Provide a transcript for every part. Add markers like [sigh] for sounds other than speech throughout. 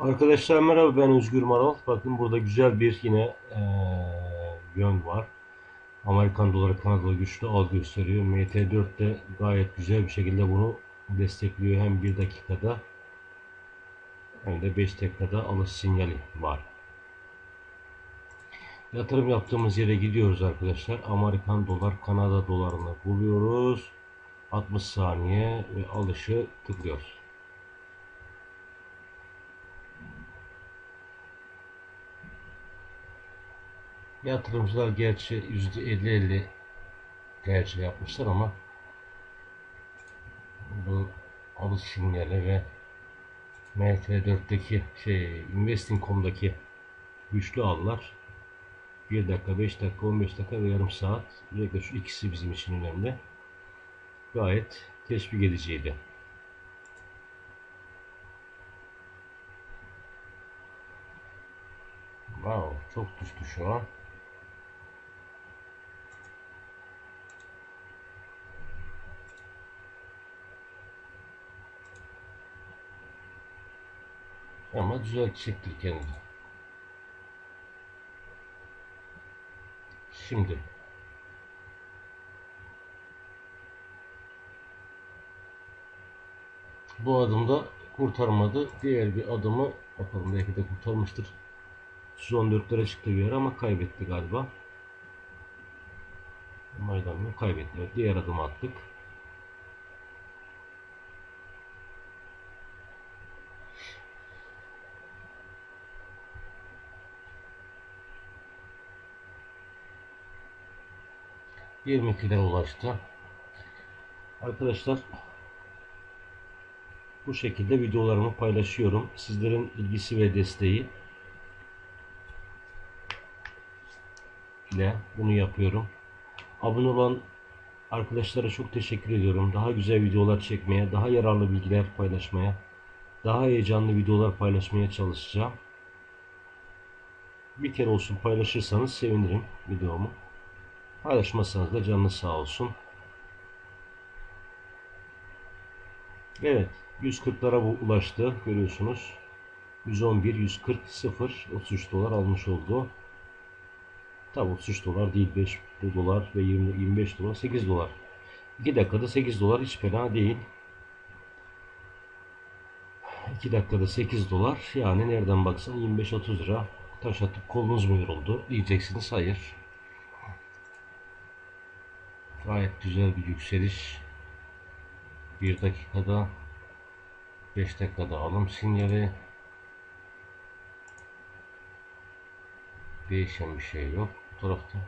Arkadaşlar merhaba ben Özgür Marol. Bakın burada güzel bir yine eee yön var. Amerikan doları Kanada güçlü al gösteriyor. MT4 de gayet güzel bir şekilde bunu destekliyor. Hem 1 dakikada hem de 5 dakikada alış sinyali var. Yatırım yaptığımız yere gidiyoruz arkadaşlar. Amerikan dolar Kanada dolarını buluyoruz. 60 saniye ve alışı tıklıyoruz. Yatırımcılar gerçi %50-50 tercih yapmışlar ama bu alış sinyali ve MT4'teki şey Investing.com'daki güçlü allar 1 dakika, 5 dakika, 15 dakika ve yarım saat özellikle şu ikisi bizim için önemli. Gayet teşvik ediciydi. Wow, çok düştü şu an. Ama düzeltecektir kendini. Şimdi bu adımda kurtarmadı. Diğer bir adımı bakalım belki de kurtarmıştır. 114'lere çıktı bir yer ama kaybetti galiba. Maydanını kaybetti. Evet, diğer adımı attık. Yirmi ikide ulaştı. Arkadaşlar bu şekilde videolarımı paylaşıyorum. Sizlerin ilgisi ve desteği ile bunu yapıyorum. Abone olan arkadaşlara çok teşekkür ediyorum. Daha güzel videolar çekmeye, daha yararlı bilgiler paylaşmaya, daha heyecanlı videolar paylaşmaya çalışacağım. Bir kere olsun paylaşırsanız sevinirim videomu. Paylaşmazsanız da canınız sağ olsun. Evet, 140'lara bu ulaştı görüyorsunuz. 111, 140, 0, 33 dolar almış oldu. Tabi 33 dolar değil 5 dolar ve 20, 25 dolar 8 dolar. 2 dakikada 8 dolar hiç fena değil. 2 dakikada 8 dolar yani nereden baksan 25-30 lira taş atıp kolunuz mu yoruldu diyeceksiniz hayır. Gayet güzel bir yükseliş. 1 dakikada 5 dakikada alım sinyali değişen bir şey yok bu tarafta.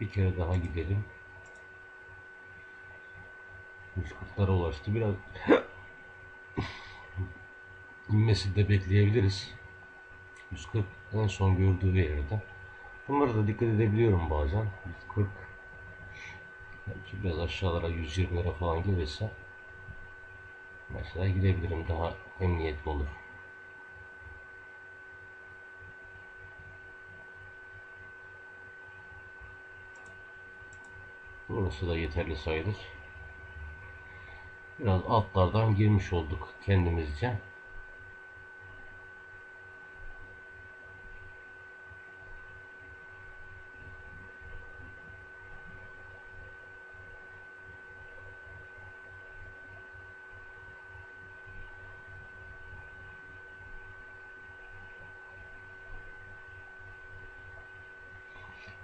Bir kere daha gidelim. 140'lara ulaştı. Biraz [coughs] inmesi de bekleyebiliriz. 140 en son gördüğü yerde. Bunlara da dikkat edebiliyorum bazen. 140 belki biraz aşağılara 120'lere falan gelirse mesela gidebilirim daha emniyetli olur. Burası da yeterli sayılır. Biraz altlardan girmiş olduk kendimizce.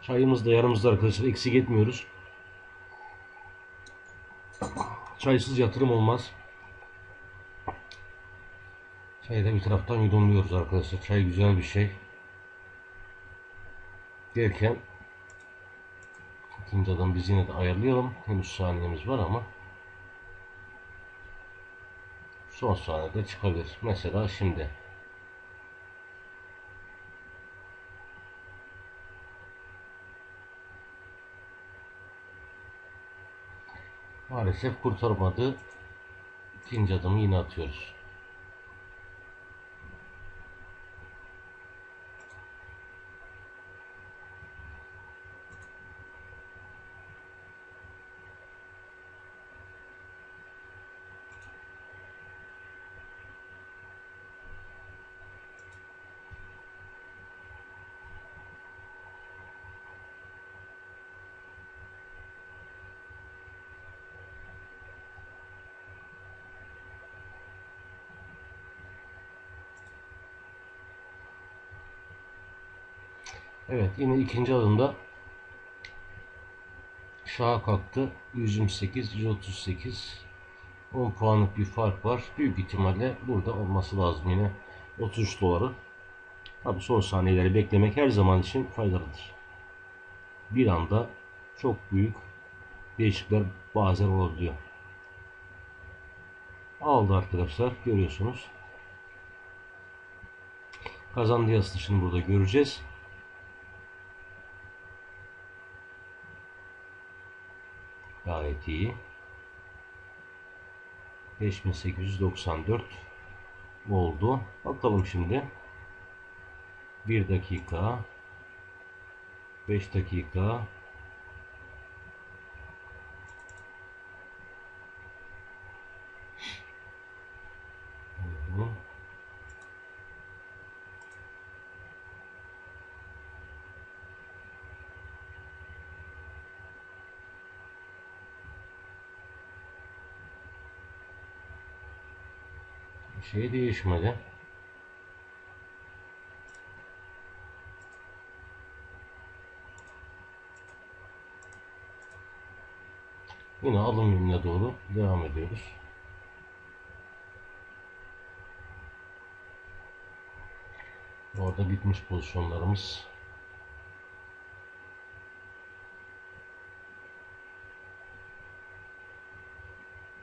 Çayımız da yarımızda arkadaşlar eksik etmiyoruz. Çaysız yatırım olmaz. Çayı da bir taraftan yudumluyoruz arkadaşlar. Çay güzel bir şey. Derken ikinci adam biz yine de ayarlayalım. Henüz saniyemiz var ama son saniyede çıkabilir. Mesela şimdi. Maalesef kurtarmadı. İkinci adımı yine atıyoruz. Evet yine ikinci adımda şaha kalktı. 128, 138 10 puanlık bir fark var. Büyük ihtimalle burada olması lazım yine 33 doları. Tabi son saniyeleri beklemek her zaman için faydalıdır. Bir anda çok büyük değişiklikler bazen olabiliyor. Aldı arkadaşlar görüyorsunuz. Kazandı yaslaşını burada göreceğiz. Gayet iyi. 5894 oldu. Bakalım şimdi. 1 dakika 5 dakika şey değişmedi. Yine yönüne doğru devam ediyoruz. Orada bitmiş pozisyonlarımız.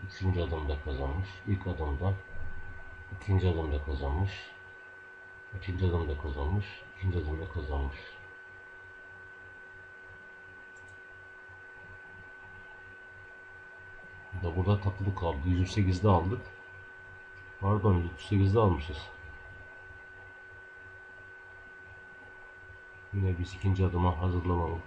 Üçüncü adımda kazanmış. İlk adımda. İkinci adımda kazanmış. İkinci adımda kazanmış. ikinci adımda kazanmış. Da burada takılı kaldı. 108'de aldık. Pardon 108'de almışız. Yine biz ikinci adıma hazırlanalım.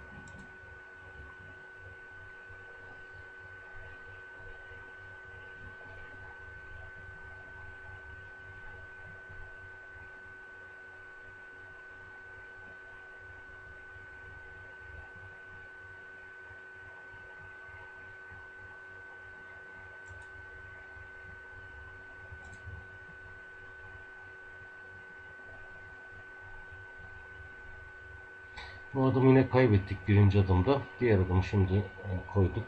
Bu adımı yine kaybettik birinci adımda. Diğer adımı şimdi e, koyduk.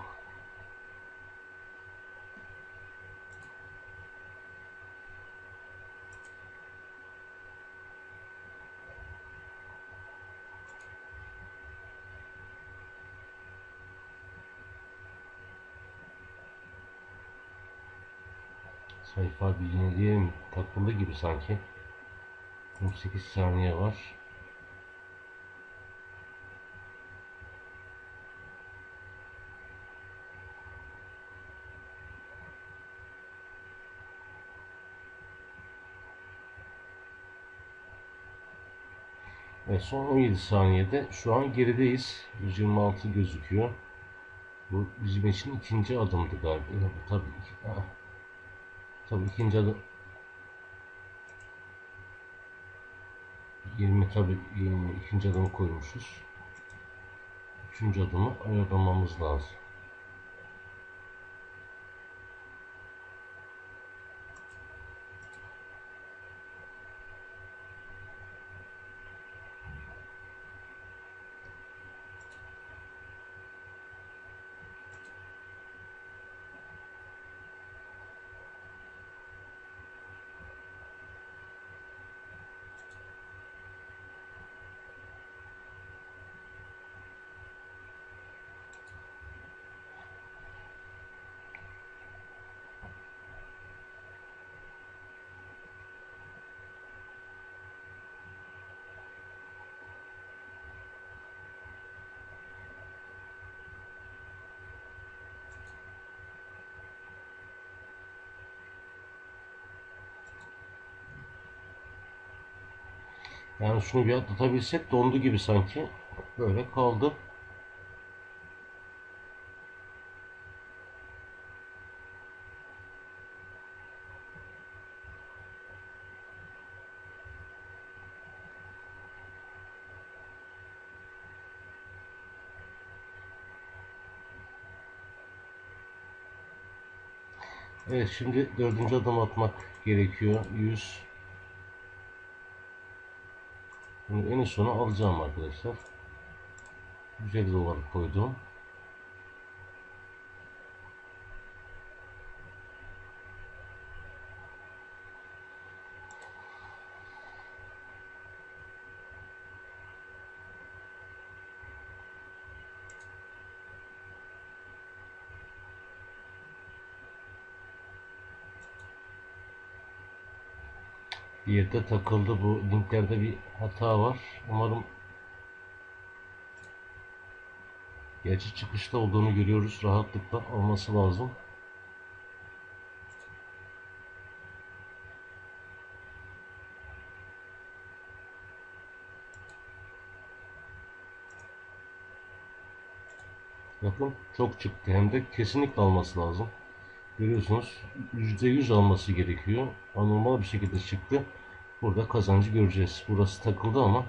Sayfa bildiğini diyelim takıldı gibi sanki. 18 saniye var. Evet, son 17 saniyede şu an gerideyiz. 126 gözüküyor. Bu bizim için ikinci adımdı galiba. Tabii ki. Tabii ikinci adım. 20 tabii 20, ikinci adımı koymuşuz. Üçüncü adımı ayarlamamız lazım. Yani şunu bir atlatabilsek dondu gibi sanki. Böyle kaldı. Evet şimdi dördüncü adım atmak gerekiyor. 100 Bunu en sona alacağım arkadaşlar. 150 dolar koydum. Bir yerde takıldı bu linklerde bir hata var. Umarım Gerçi çıkışta olduğunu görüyoruz. Rahatlıkla alması lazım. Bakın çok çıktı. Hem de kesinlikle alması lazım. Görüyorsunuz %100 alması gerekiyor. Anormal bir şekilde çıktı. Burada kazancı göreceğiz. Burası takıldı ama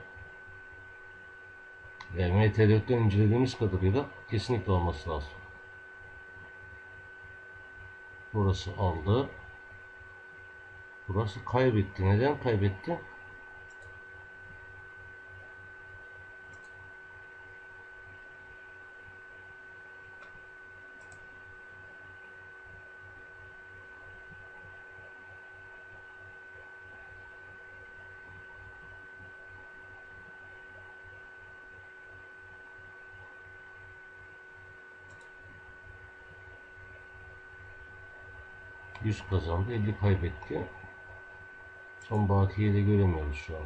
yani MT4'ten incelediğimiz kadarıyla kesinlikle olması lazım. Burası aldı. Burası kaybetti. Neden kaybetti? Yüz kazandı, 50 kaybetti. Son bakiyeyi de göremiyoruz şu an.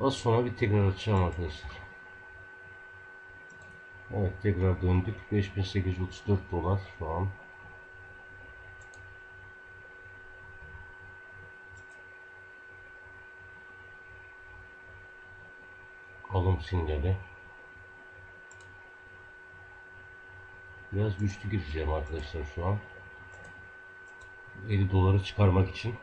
Az sonra bir tekrar açacağım arkadaşlar. Evet tekrar döndük. 5834 dolar şu an. Alım sinyali. Biraz güçlü gireceğim arkadaşlar şu an. 50 doları çıkarmak için.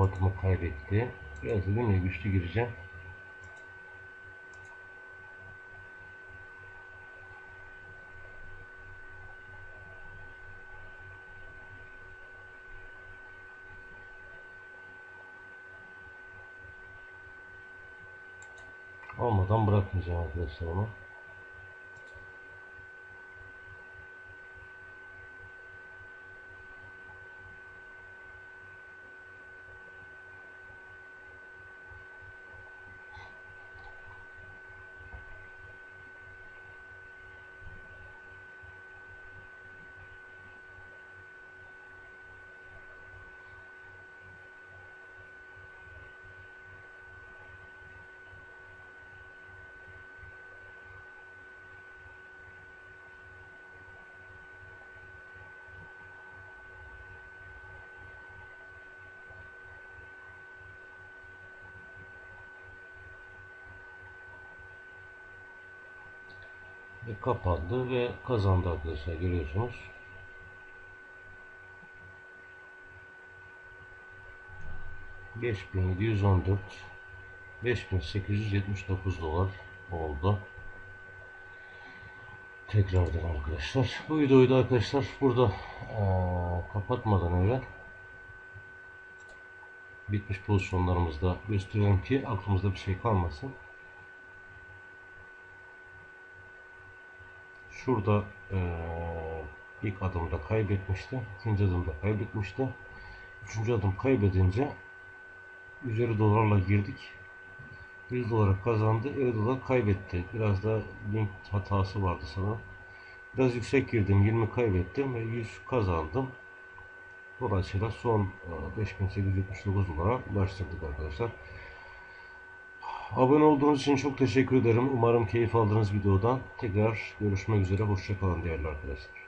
Atımı kaybetti. Biraz dedim ya güçlü gireceğim. Olmadan bırakmayacağım arkadaşlar onu. Ve kapandı ve kazandı arkadaşlar görüyorsunuz. Beş bin yedi yüz on dört, beş bin sekiz yüz yetmiş dokuz dolar oldu. Tekrardan arkadaşlar. Bu videoyu da arkadaşlar burada ee, kapatmadan evvel bitmiş pozisyonlarımızda gösterelim ki aklımızda bir şey kalmasın. Şurada eee, ilk adımda kaybetmişti. ikinci adımda kaybetmişti. Üçüncü adım kaybedince 150 dolarla girdik. 100 dolara kazandı. 50 dolar kaybetti. Biraz da link hatası vardı sana. Biraz yüksek girdim. 20 kaybettim ve 100 kazandım. Dolayısıyla son e, 5879 dolara ulaştırdık arkadaşlar. Abone olduğunuz için çok teşekkür ederim. Umarım keyif aldığınız videodan. Tekrar görüşmek üzere. Hoşçakalın değerli arkadaşlar.